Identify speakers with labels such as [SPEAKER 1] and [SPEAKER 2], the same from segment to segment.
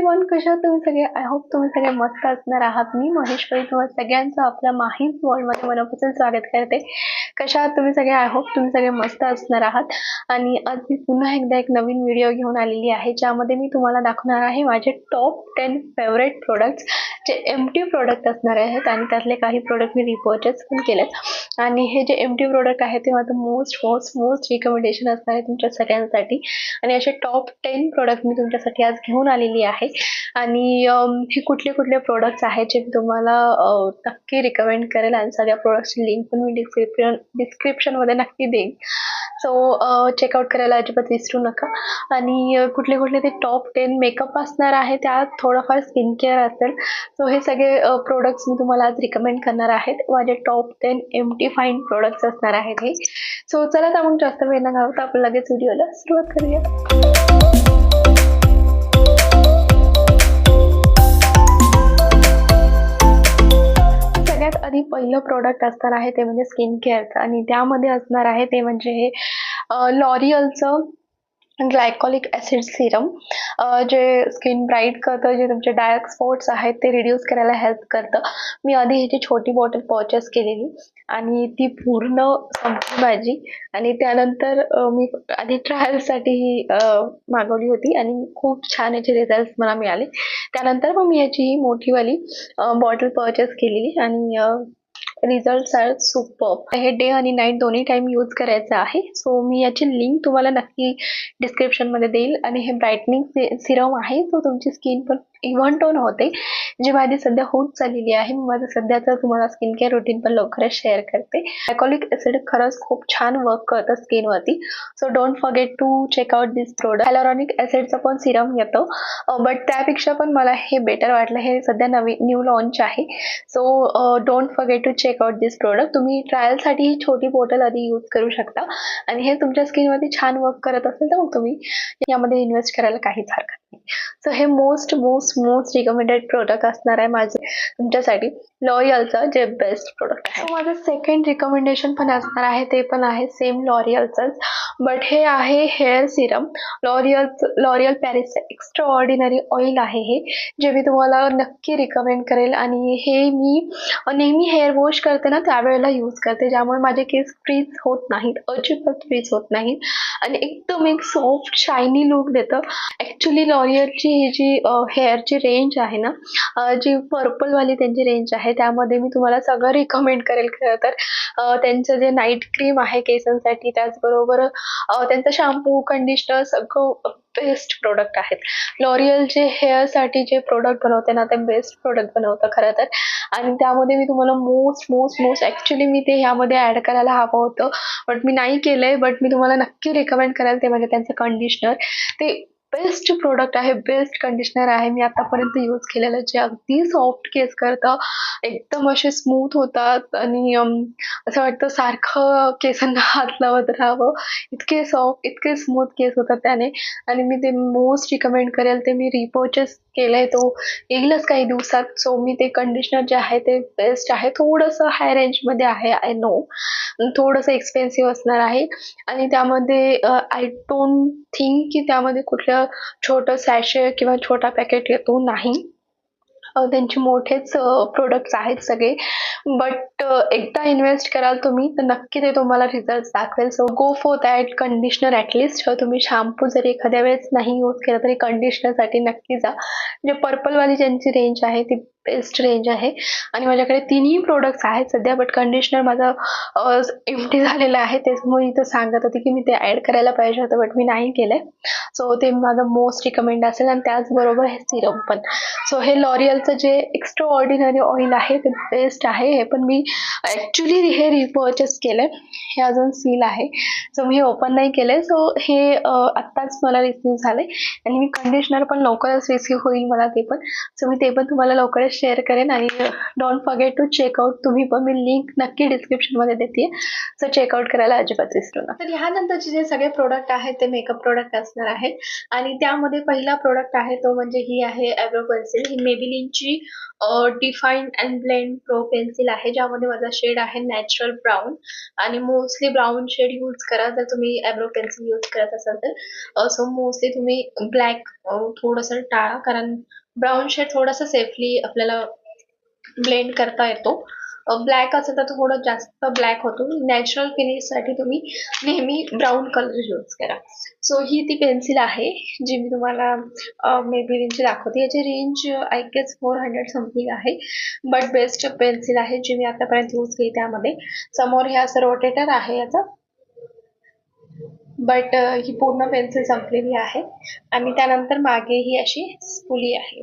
[SPEAKER 1] Everyone कशा तुम्ही सगळे? आय होप तुम्ही सगळे मस्त असणार आहात. मी महेश्वरी तुम्हाला सगळ्यांचं आपल्या माहीत वर्ल्डमध्ये मनापासून स्वागत करते. कशा तुम्ही सगळे? आय होप तुम्ही सगळे मस्त असणार आहात. आणि आज मी पुन्हा एकदा एक नवीन व्हिडिओ घेऊन आलेली आहे ज्यामध्ये मी तुम्हाला दाखवणार आहे माझे टॉप टेन फेवरेट प्रोडक्ट्स जे एम टी प्रोडक्ट असणार आहेत आणि त्यातले काही प्रोडक्ट मी रिपर्चेस पण केलेत. आणि हे जे एम टी प्रोडक्ट आहे ते माझं मोस्ट मोस्ट मोस्ट रिकमेंडेशन असणार आहे तुमच्या सगळ्यांसाठी. आणि असे टॉप टेन प्रोडक्ट मी तुमच्यासाठी आज घेऊन आलेली आहे. आणि हे कुठले कुठले प्रोडक्ट्स आहेत जे मी तुम्हाला नक्की रिकमेंड करेल आणि सगळ्या प्रोडक्टची लिंक पण मी डिस्क्रिप्शन डिस्क्रिप्शनमध्ये नक्की देईन. सो चेकआउट करायला अजिबात विसरू नका. आणि कुठले कुठले ते टॉप टेन मेकअप असणार आहे त्यात थोडंफार स्किन केअर असेल. सो हे सगळे प्रोडक्ट्स मी तुम्हाला आज रिकमेंड करणार आहेत. माझे top ten M T fine products असणार आहेत हे. सो चला तर मग जास्त वेळ न घालवता आपण लगेच व्हिडिओला सुरुवात करूया. सगळ्यात आधी पहिलं प्रोडक्ट असणार आहे ते म्हणजे स्किन केअरचं आणि त्यामध्ये असणार आहे ते म्हणजे हे लॉरियलचं ग्लायकॉलिक ॲसिड सिरम जे स्किन ब्राईट करतं जे तुमचे डार्क स्पॉट्स आहेत ते रिड्यूस करायला हेल्प करतं. मी आधी ह्याची छोटी बॉटल परचेस केलेली आणि ती पूर्ण संपली माझी आणि त्यानंतर मी आधी ट्रायलसाठी ही मागवली होती आणि खूप छान याचे रिझल्ट मला मिळाले. त्यानंतर मग मी याची ही मोठीवाली बॉटल परचेस केलेली आणि रिझल्ट्स आर सुपर हे डे आणि नाईट दोन्ही टाइम यूज करायचं आहे. सो मी याची लिंक तुम्हाला नक्की डिस्क्रिप्शनमध्ये देईल. आणि हे ब्राईटनिंग सिरम आहे. सो तुमची स्किन पण इव्हन टोन होते. जी माझी सध्या होत चाललेली आहे मी माझं सध्याचं तुम्हाला स्किन केअर रुटीन पण लवकरच शेअर करते. अल्कोलिक ऍसिड खरंच खूप छान वर्क करतं स्किनवरती so don't forget to check out this product hyaluronic ऍसिडचं पण सिरम येतो. बट त्यापेक्षा पण मला हे बेटर वाटलं. हे सध्या नवीन न्यू लॉन्च आहे. So don't forget to check out this product तुम्ही ट्रायलसाठी ही छोटी बॉटल आधी यूज करू शकता. आणि हे तुमच्या स्किनवरती छान वर्क करत असेल तर मग तुम्ही यामध्ये इन्व्हेस्ट करायला काहीच हरकत नाही. सो हे most most most recommended product असणार आहे माझे तुमच्यासाठी. लॉरियलचं जे बेस्ट प्रोडक्ट आहे. माझं सेकंड रिकमेंडेशन पण असणार आहे ते पण आहे सेम लॉरियलचंच बट हे आहे हेअर सिरम लॉरियल लॉरियल पॅरिसचं एक्स्ट्रा ऑर्डिनरी ऑइल आहे हे जे मी तुम्हाला नक्की रिकमेंड करेल. आणि हे मी नेहमी हेअर वॉश करते ना त्यावेळेला यूज करते. ज्यामुळे माझे केस फ्रीज होत नाहीत अजिबात फ्रीज होत नाहीत. आणि एकदम एक सॉफ्ट शायनी लुक देतं. ॲक्च्युली लॉरियलची ही जी हेअरची रेंज आहे ना जी पर्पलवाली त्यांची रेंज आहे त्यामध्ये मी तुम्हाला सगळं रिकमेंड करेल खरं तर. त्यांचं जे नाईट क्रीम आहे केसांसाठी त्याचबरोबर त्यांचं शॅम्पू कंडिशनर सगळं बेस्ट प्रोडक्ट आहेत. लॉरियल जे हेअरसाठी जे प्रोडक्ट बनवते ना ते बेस्ट प्रोडक्ट बनवतं खरं तर. आणि त्यामध्ये मी तुम्हाला मोस्ट मोस्ट मोस्ट ॲक्च्युली मी ते ह्यामध्ये ॲड करायला हवं होतं बट मी नाही केलं आहे बट मी तुम्हाला नक्की रिकमेंड करेल ते म्हणजे त्यांचं कंडिशनर ते बेस्ट प्रोडक्ट आहे बेस्ट कंडिशनर आहे. मी आतापर्यंत यूज केलेलं जे अगदी सॉफ्ट केस करतं एकदम असे स्मूथ होतात आणि असं वाटतं सारखं केसांना हात लावत राहावं. इतके सॉफ्ट इतके स्मूथ केस होतात त्याने. आणि मी ते मोस्ट रिकमेंड करेल ते मी रिपर्चेस केलं आहे तो येईलच काही दिवसात. सो मी ते कंडिशनर जे आहे ते बेस्ट आहे. थोडंसं हाय रेंजमध्ये आहे आय नो थोडंसं एक्सपेन्सिव्ह असणार आहे. आणि त्यामध्ये आय डोंट थिंक की त्यामध्ये कुठलं छोटं सॅशे किंवा छोटा पॅकेट येतो नाही. त्यांचे मोठेच प्रोडक्ट्स आहेत सगळे. बट एकदा इन्व्हेस्ट कराल तुम्ही तर नक्की ते तुम्हाला रिझल्ट दाखवेल. So go for that conditioner at least तुम्ही शॅम्पू जरी एखाद्या वेळेस नाही यूज केला तरी कंडिशनरसाठी नक्की जा. म्हणजे पर्पलवाली ज्यांची रेंज आहे ती बेस्ट रेंज आहे. आणि माझ्याकडे तिन्ही प्रोडक्ट्स आहेत सध्या बट कंडिशनर माझं एमटी झालेलं आहे. त्याच्यामुळे इथं सांगत होते की मी ते ॲड करायला पाहिजे होतं बट मी नाही केलं सो ते माझं मोस्ट रिकमेंड असेल आणि त्याचबरोबर हे सिरम पण. सो हे लॉरियलचं जे एक्स्ट्रा ऑर्डिनरी ऑइल आहे ते बेस्ट आहे. हे पण मी ॲक्च्युली हे रिपर्चेस केलं हे अजून सील आहे. सो मी हे ओपन नाही केलं सो हे आत्ताच मला रिसीव झाले आणि मी कंडिशनर पण लवकरच रिसिव्ह होईल मला ते पण. सो मी ते पण तुम्हाला लवकरच शेअर करेन आणि डोंट फॉरगेट टू चेकआउट तुम्ही पण मी लिंक नक्की डिस्क्रिप्शनमध्ये देते. सो चेकआउट करायला अजिबात विसरू नका. तर ह्यानंतरचे जे सगळे प्रोडक्ट आहेत ते मेकअप प्रोडक्ट असणार आहेत. आणि त्यामध्ये पहिला प्रोडक्ट आहे तो म्हणजे ही आहे ॲब्रो पेन्सिल ही मेबिलिनची define and blend pro pencil आहे. ज्यामध्ये माझा शेड आहे नॅचरल ब्राऊन आणि मोस्टली ब्राऊन शेड यूज करा. जर तुम्ही ॲब्रो पेन्सिल यूज करत असाल तर. सो मोस्टली तुम्ही ब्लॅक थोडंसं टाळा. कारण ब्राऊन शेड थोडंसं सेफली आपल्याला ब्लेंड करता येतो. ब्लॅक असेल तर थोडं जास्त ब्लॅक होतो. नॅचरल फिनिशसाठी तुम्ही नेहमी ब्राऊन कलर यूज करा. सो ही ती पेन्सिल आहे जी मी तुम्हाला मेबी रेंज दाखवते. याची range I guess four hundred something आहे. बट बेस्ट पेन्सिल आहे जी मी आतापर्यंत यूज केली त्यामध्ये. समोर हे असं रोटेटर आहे याचं. बट uh, ही पूर्ण पेन्सिल संपलेली आहे. आणि त्यानंतर मागे ही अशी स्पुली आहे.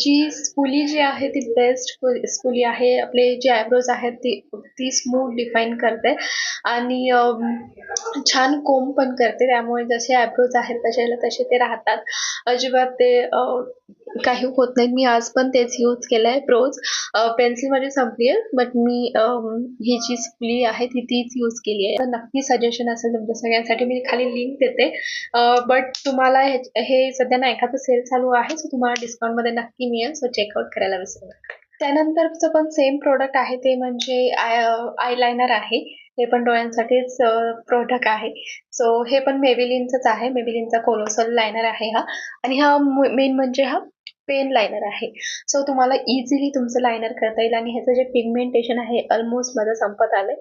[SPEAKER 1] जी स्पुली जी आहे ती बेस्ट स्पुली आहे. आपले जे आयब्रोज आहेत ती ती स्मूथ डिफाईन करते. आणि छान कोम पण करते. त्यामुळे जसे आयब्रोज आहेत तसेला तसे ते राहतात. अजिबात ते काही होत नाही मी आज पण तेच यूज केलं आहे प्रोज पेन्सिल माझी संपली आहे. बट मी ही जी स्कुली आहे ती तीच यूज केली आहे. नक्की सजेशन असेल तुमच्या सगळ्यांसाठी. मी खाली लिंक देते. बट तुम्हाला हे हे सध्या नायकाचं सेल चालू आहे सो तुम्हाला डिस्काउंटमध्ये नक्की मिळेल सो चेकआउट करायला विसरू नका. त्यानंतरचं पण सेम प्रोडक्ट आहे ते म्हणजे आय आयलायनर आहे. हे पण डोळ्यांसाठीच प्रोडक्ट आहे. सो हे पण मेबिलिनचंच आहे. मेबिलिनचा कोलोसल लायनर आहे हा. आणि हा मेन म्हणजे हा पेन लायनर आहे. सो तुम्हाला इझिली तुमचं लायनर करता येईल आणि ह्याचं जे पिगमेंटेशन आहे ऑलमोस्ट माझं संपत आलंय.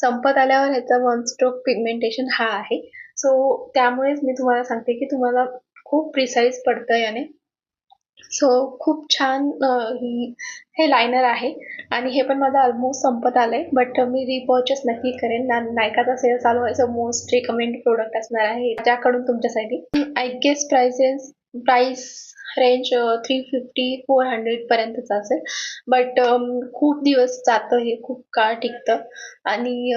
[SPEAKER 1] संपत आल्यावर ह्याचा वन स्ट्रोक पिगमेंटेशन हा आहे. सो त्यामुळेच मी तुम्हाला सांगते की तुम्हाला खूप प्रिसाईज पडतं याने. सो खूप छान हे लायनर आहे आणि हे पण माझं ऑलमोस्ट संपत आलंय. बट मी रिपर्चेस नक्की करेन. ना नायकाचा सेल चालू आहे. सो मोस्ट रिकमेंड प्रोडक्ट असणार आहे. त्याकडून तुमच्यासाठी. I guess prices price range three fifty four हंड्रेडपर्यंतच असेल. बट खूप दिवस जातं हे खूप काळ टिकतं. आणि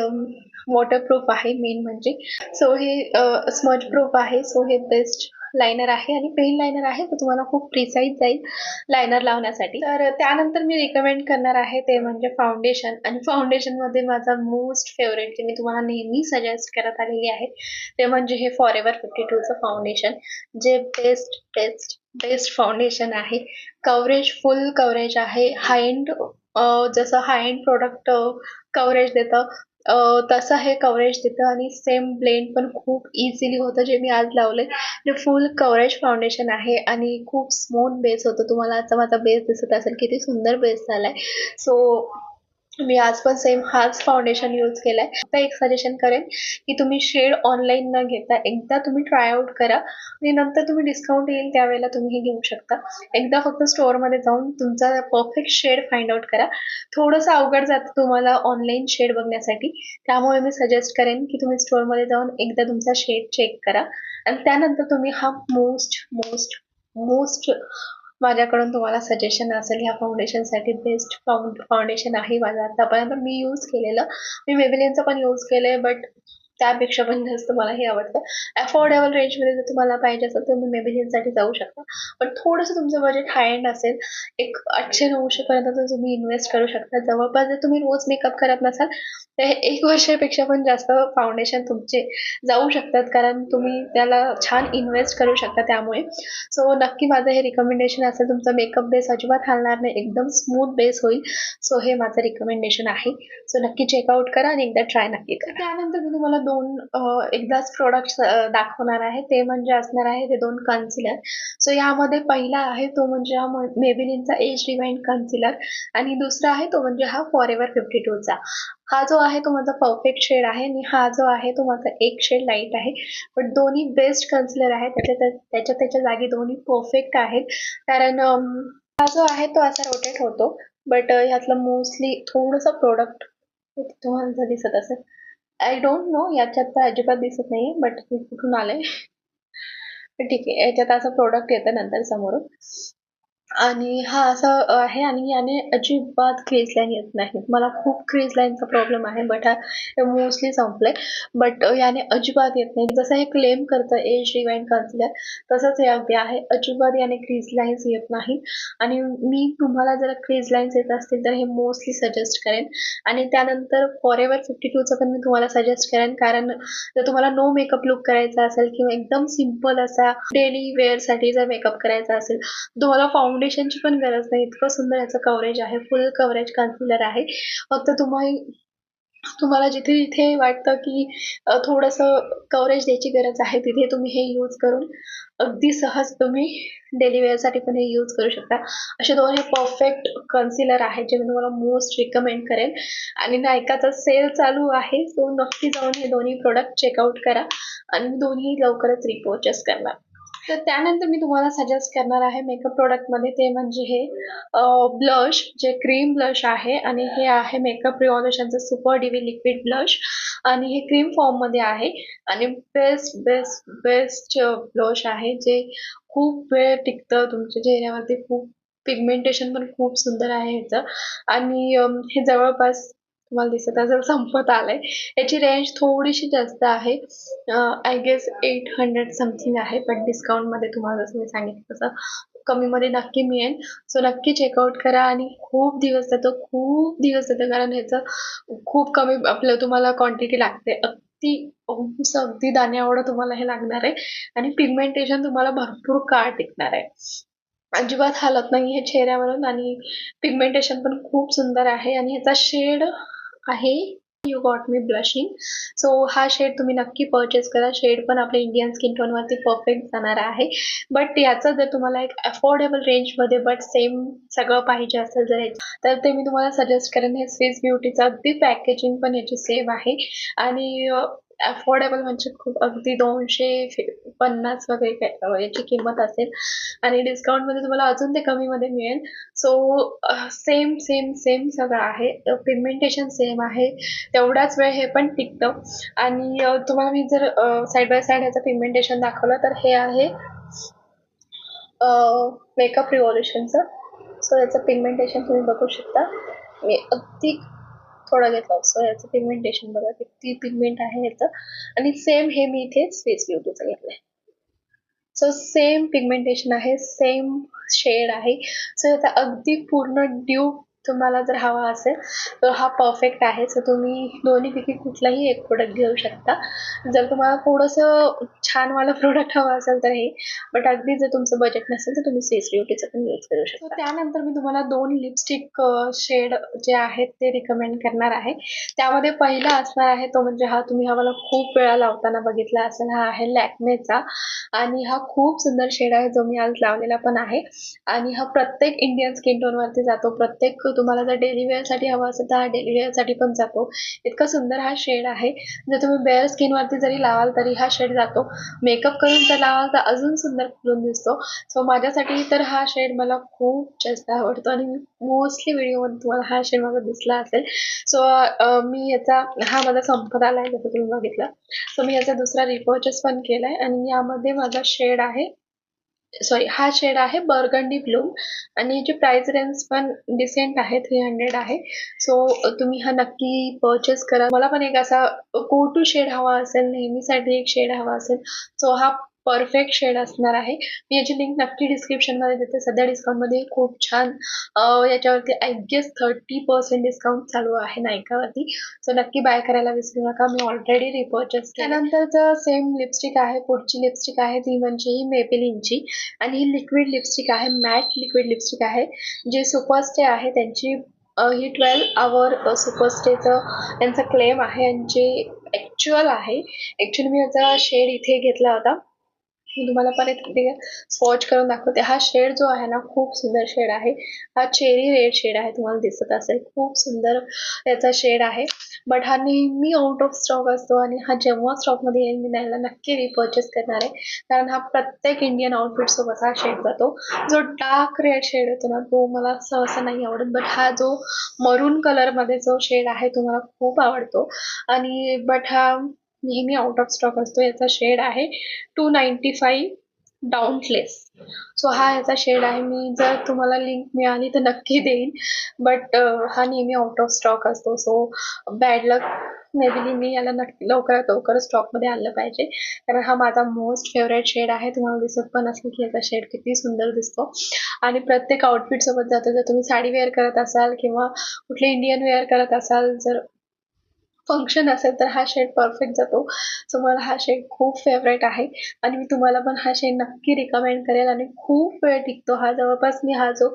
[SPEAKER 1] वॉटरप्रूफ आहे मेन म्हणजे. सो हे स्मज प्रूफ आहे. सो हे बेस्ट लायनर आहे आणि पेन लायनर आहे. तर तुम्हाला खूप प्रिसाईज जाईल लायनर लावण्यासाठी. तर त्यानंतर मी रिकमेंड करणार आहे ते म्हणजे फाउंडेशन आणि फाउंडेशनमध्ये माझा मोस्ट फेवरेट जे मी तुम्हाला नेहमी सजेस्ट करत आलेली आहे ते म्हणजे हे फॉर एव्हर फिफ्टी टूचं फाउंडेशन जे बेस्ट बेस्ट बेस्ट फाउंडेशन आहे. कवरेज फुल कवरेज आहे. हाय एंड जसं हाय एंड प्रोडक्ट कवरेज देतं तसं हे कवरेज देतं आणि सेम ब्लेंड पण खूप इझिली होतं जे मी आज लावले ते फुल कवरेज फाउंडेशन आहे आणि खूप स्मूथ बेस होतं. तुम्हाला आता माझा बेस दिसत असेल किती सुंदर बेस झाला आहे सो मी आज पण सेम हाच फाउंडेशन यूज केलाय. आता एक सजेशन करेन की तुम्ही शेड ऑनलाईन न घेता एकदा तुम्ही ट्राय आउट करा आणि नंतर तुम्ही डिस्काउंट येईल त्यावेळेला तुम्ही हे घेऊ शकता. एकदा फक्त स्टोअरमध्ये जाऊन तुमचा परफेक्ट शेड फाइंड आउट करा. थोडंसं अवघड जातं तुम्हाला ऑनलाईन शेड बघण्यासाठी. त्यामुळे मी सजेस्ट करेन की तुम्ही स्टोअरमध्ये जाऊन एकदा तुमचा शेड चेक करा. आणि त्यानंतर तुम्ही हा मोस्ट मोस्ट मोस्ट माझ्याकडून तुम्हाला सजेशन असेल ह्या फाउंडेशनसाठी बेस्ट फाउंड फाउंडेशन आहे माझं आतापर्यंत मी यूज केलेलं. मी मेबिलिनचं पण यूज केलं आहे बट त्यापेक्षा पण जास्त मला हे आवडतं. अफोर्डेबल रेंजमध्ये जर तुम्हाला पाहिजे असेल तर तुम्ही मेबिलिनसाठी जाऊ शकता. पण थोडंसं तुमचं बजेट हाय एंड असेल एक आठशे नऊशेपर्यंत तर तुम्ही इन्व्हेस्ट करू शकता. जवळपास जर तुम्ही रोज मेकअप करत नसाल तर हे एक वर्षापेक्षा पण जास्त फाउंडेशन तुमचे जाऊ शकतात. कारण तुम्ही त्याला छान इन्व्हेस्ट करू शकता त्यामुळे. सो नक्की माझं हे रिकमेंडेशन असेल तुमचा मेकअप बेस अजिबात हलणार नाही. एकदम स्मूथ बेस होईल. सो हे माझं रिकमेंडेशन आहे. सो नक्की चेकआउट करा आणि एकदा ट्राय नक्की करा. त्यानंतर मी तुम्हाला दोन एकदाच प्रोडक्ट दाखवणार आहे. ते म्हणजे असणार आहे ते दोन कन्सिलर सो यामध्ये पहिला आहे तो म्हणजे हा मेबिलिनचा एज रिवाइंड कन्सिलर आणि दुसरा आहे तो म्हणजे हा फॉर एव्हर फिफ्टी टूचा हा जो आहे तो माझा परफेक्ट शेड आहे आणि हा जो आहे तो माझा एक शेड लाइट आहे. पण दोन्ही बेस्ट कन्सिलर आहे त्याच्या त्याच्या त्याच्या जागी दोन्ही परफेक्ट आहेत. कारण हा जो आहे तो असा रोटेट होतो. बट ह्यातलं मोस्टली थोडंसं प्रोडक्ट तुम्हाला दिसत असेल. आय डोंट नो याच्यात तर अजिबात दिसत नाही बट हे कुठून आलंय? ठीक आहे याच्यात असं प्रोडक्ट येतं नंतर समोरून. आणि हा असा आहे आणि याने अजिबात क्रीज लाईन येत नाही. मला खूप क्रीज लाईनचा प्रॉब्लेम आहे बट हा मोस्टली संपलंय. बट याने अजिबात येत नाही. जसं हे क्लेम करतं एज रिवाइंड कन्सिलर तसंच हे अगदी आहे. अजिबात याने क्रीज लाईन्स येत नाही. आणि मी तुम्हाला जर क्रीज लाईन्स येत असतील तर हे मोस्टली सजेस्ट करेन. आणि त्यानंतर फॉर एव्हर फिफ्टी टूचं पण मी तुम्हाला सजेस्ट करेन. कारण जर तुम्हाला नो मेकअप लुक करायचा असेल किंवा एकदम सिंपल असा डेली वेअरसाठी जर मेकअप करायचा असेल तुम्हाला फाउंडेशनची पण गरज नाही. इतकं सुंदर याचं कव्हरेज आहे. फुल कव्हरेज कन्सिलर आहे. फक्त तुम्ही तुम्हाला जिथे जिथे वाटतं की थोडंसं कव्हरेज द्यायची गरज आहे तिथे तुम्ही हे यूज करून अगदी सहज तुम्ही डेली वेअरसाठी पण हे यूज करू शकता. असे दोन हे परफेक्ट कन्सिलर आहेत जे मी तुम्हाला मोस्ट रिकमेंड करेल. आणि नायकाचा सेल चालू आहे. सो नक्की जाऊन हे दोन्ही प्रोडक्ट चेकआउट करा. आणि दोन्ही लवकरच रिपोर्चेस करणार तर त्यानंतर मी तुम्हाला सजेस्ट करणार आहे मेकअप प्रोडक्टमध्ये ते म्हणजे हे ब्लश जे क्रीम ब्लश आहे आणि हे आहे मेकअप रिव्हॉल्युशनचं सुपर डिवी लिक्विड ब्लश आणि हे क्रीम फॉर्ममध्ये आहे आणि बेस्ट बेस्ट बेस्ट ब्लश आहे जे खूप वेळ टिकतं तुमच्या चेहऱ्यावरती खूप पिगमेंटेशन पण खूप सुंदर आहे ह्याचं. आणि हे जवळपास तुम्हाला दिसत असेल संपत आलंय. याची रेंज थोडीशी जास्त आहे. I guess eight hundred something आहे पण डिस्काउंटमध्ये तुम्हाला जसं मी सांगितलं तसं कमीमध्ये नक्की मिळेल. सो नक्की चेकआउट करा आणि खूप दिवस जातो खूप दिवस जातं कारण ह्याचं खूप कमी आपलं तुम्हाला क्वांटिटी लागते. अगदी अगदी दाण्यावडं तुम्हाला हे लागणार आहे. आणि पिगमेंटेशन तुम्हाला भरपूर काळ टिकणार आहे. अजिबात हालत नाही हे चेहऱ्यावरून आणि पिगमेंटेशन पण खूप सुंदर आहे. आणि ह्याचा शेड आहे. You got me blushing so हा शेड तुम्ही नक्की परचेस करा. शेड पण आपल्या इंडियन स्किन टोनवरती परफेक्ट जाणार आहे. बट याचं जर तुम्हाला एक अफोर्डेबल रेंजमध्ये बट सेम सगळं पाहिजे असेल जर तर ते मी तुम्हाला सजेस्ट करेन. हे स्विस ब्युटीचं अगदी पॅकेजिंग पण याची सेम आहे. आणि अफोर्डेबल म्हणजे खूप अगदी दोनशे पन्नास वगैरे याची किंमत असेल. आणि डिस्काउंटमध्ये तुम्हाला अजून ते कमीमध्ये मिळेल. सो सेम सेम सेम सगळं आहे. पिगमेंटेशन सेम आहे. तेवढाच वेळ हे पण टिकतं. आणि तुम्हाला मी जर साईड बाय साईड ह्याचं पिगमेंटेशन दाखवलं तर हे आहे मेकअप रिव्हॉल्युशनचं सो याचं पिगमेंटेशन तुम्ही बघू शकता. मी अगदी थोडा घेतला सो याचं पिगमेंटेशन बघा किती पिगमेंट आहे याचं आणि सेम हे मी इथे स्पेस ब्युटीचं घेतलंय सो सेम पिगमेंटेशन आहे सेम शेड आहे. सो याचा अगदी पूर्ण ड्यू तुम्हाला जर हवा असेल तर हा परफेक्ट आहे. सो तुम्ही दोन्हीपैकी कुठलाही एक प्रोडक्ट घेऊ शकता. जर तुम्हाला थोडंसं छानवाला प्रोडक्ट हवा असेल तर हे. बट अगदी जर तुमचं बजेट नसेल तर तुम्ही सेस ब्युटीचं पण यूज करू शकता. त्यानंतर मी तुम्हाला दोन लिपस्टिक शेड जे आहेत ते रिकमेंड करणार आहे. त्यामध्ये पहिला असणार आहे तो म्हणजे हा तुम्ही हा मला खूप वेळा लावताना बघितला असेल हा आहे लॅक्मेचा आणि हा खूप सुंदर शेड आहे जो मी आज लावलेला पण आहे. आणि हा प्रत्येक इंडियन स्किन टोनवरती जातो. प्रत्येक तुम्हाला जर डेली वेअरसाठी हवा असेल तर हा डेली वेअरसाठी पण जातो. इतका सुंदर हा शेड आहे. जर तुम्ही बेअर स्किनवरती जरी लावाल तरी हा शेड जातो. मेकअप करून जर लावाल तर अजून सुंदर खुलून दिसतो. सो माझ्यासाठी तर हा शेड मला खूप जास्त आवडतो आणि मोस्टली व्हिडिओमध्ये तुम्हाला हा शेड माझा दिसला असेल. सो मी याचा हा माझा संपत आला आहे जसं तुम्ही बघितलं. सो मी याचा दुसरा रिपर्चेस पण केला आहे आणि यामध्ये माझा शेड आहे सॉरी हा शेड आहे बर्गंडी ब्लूम आणि याची प्राइस रेंज पण डिसेंट आहे थ्री हंड्रेड आहे. सो तुम्ही हा नक्की परचेस करा. मला पण एक असा को टू शेड हवा असेल नेहमीसाठी एक शेड हवा असेल. सो हा परफेक्ट शेड असणार आहे. मी याची लिंक नक्की डिस्क्रिप्शनमध्ये देते. सध्या डिस्काउंटमध्ये खूप छान याच्यावरती I guess thirty percent discount चालू आहे नायकावरती सो नक्की बाय करायला विसरू नका. मी ऑलरेडी रिपर्चेस त्यानंतरचं सेम लिपस्टिक आहे. पुढची लिपस्टिक आहे ती म्हणजे ही मेपेलिनची आणि ही लिक्विड लिपस्टिक आहे. मॅट लिक्विड लिपस्टिक आहे. जे सुपरस्टे आहे त्यांची ही ट्वेल्व आवर सुपरस्टेचं त्यांचा क्लेम आहे. आणि जे ॲक्च्युअल आहे ॲक्च्युली मी याचा शेड इथे घेतला होता. मी तुम्हाला परत स्पॉच स्वॉच करून दाखवते. हा शेड जो आहे ना खूप सुंदर शेड आहे. हा चेरी रेड शेड आहे तुम्हाला दिसत असेल. खूप सुंदर याचा शेड आहे. बट हा नेहमी आउट ऑफ स्टॉक असतो आणि हा जेव्हा स्टॉकमध्ये येईल मी त्याला नक्की रिपर्चेस करणार आहे. कारण हा प्रत्येक इंडियन आउटफिटसोबत हा शेड जातो. जो डार्क रेड शेड येतो ना तो मला सहसा नाही आवडत. बट हा जो मरून कलरमध्ये जो शेड आहे तो मला खूप आवडतो. आणि बट हा नेहमी आउट ऑफ स्टॉक असतो. याचा शेड आहे two ninety five dauntless so हा याचा शेड आहे. मी जर तुम्हाला लिंक मिळाली तर नक्की देईन. बट हा नेहमी आउट ऑफ स्टॉक असतो. सो बॅड लक मेबीली मी याला नक्की लवकरात लवकर स्टॉकमध्ये आणलं पाहिजे. कारण हा माझा मोस्ट फेवरेट शेड आहे. तुम्हाला दिसत पण असेल की याचा शेड किती सुंदर दिसतो. आणि प्रत्येक आउटफिटसोबत जातो जर तुम्ही साडी वेअर करत असाल किंवा कुठले इंडियन वेअर करत असाल जर फंक्शन असेल तर हा शेड परफेक्ट जातो. सो मला हा शेड खूप फेवरेट आहे. आणि मी तुम्हाला पण हा शेड नक्की रिकमेंड करेल. आणि खूप वेळ टिकतो हा. जवळपास मी हा जो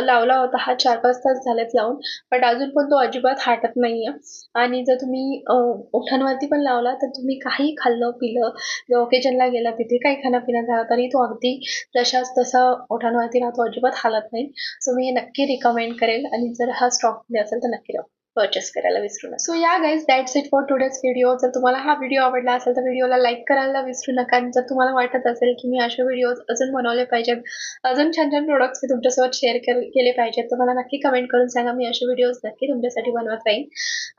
[SPEAKER 1] लावला होता हा चार पाच तास झालेत लावून. बट अजून पण तो अजिबात हाटत नाही आहे आणि जर तुम्ही ओठांवरती पण लावला तर तुम्ही काही खाल्लं पिलं जर ओकेजनला गेला तिथे काही खाणं झाला झालं तरी तो अगदी जशाच तसा ओठांवरती राहतो अजिबात हालत नाही. सो मी हे नक्की रिकमेंड करेल. आणि जर हा स्टॉकमध्ये असेल तर नक्की राहू परचेस करायला विसरू नका. सो या guys that's it for today's video जर तुम्हाला हा व्हिडिओ आवडला असेल तर व्हिडिओला लाईक करायला विसरू नका. आणि जर तुम्हाला वाटत असेल की मी असे व्हिडिओ अजून बनवले पाहिजेत अजून छान छान प्रोडक्ट्स मी तुमच्यासोबत शेअर केले पाहिजेत तर मला नक्की कमेंट करून सांगा. मी असे व्हिडिओज नक्की तुमच्यासाठी बनवत राहीन.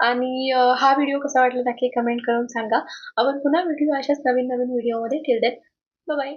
[SPEAKER 1] आणि हा व्हिडिओ कसा वाटला नक्की कमेंट करून सांगा. आपण पुन्हा व्हिडिओ अशाच नवीन नवीन व्हिडिओमध्ये टिल देत बाय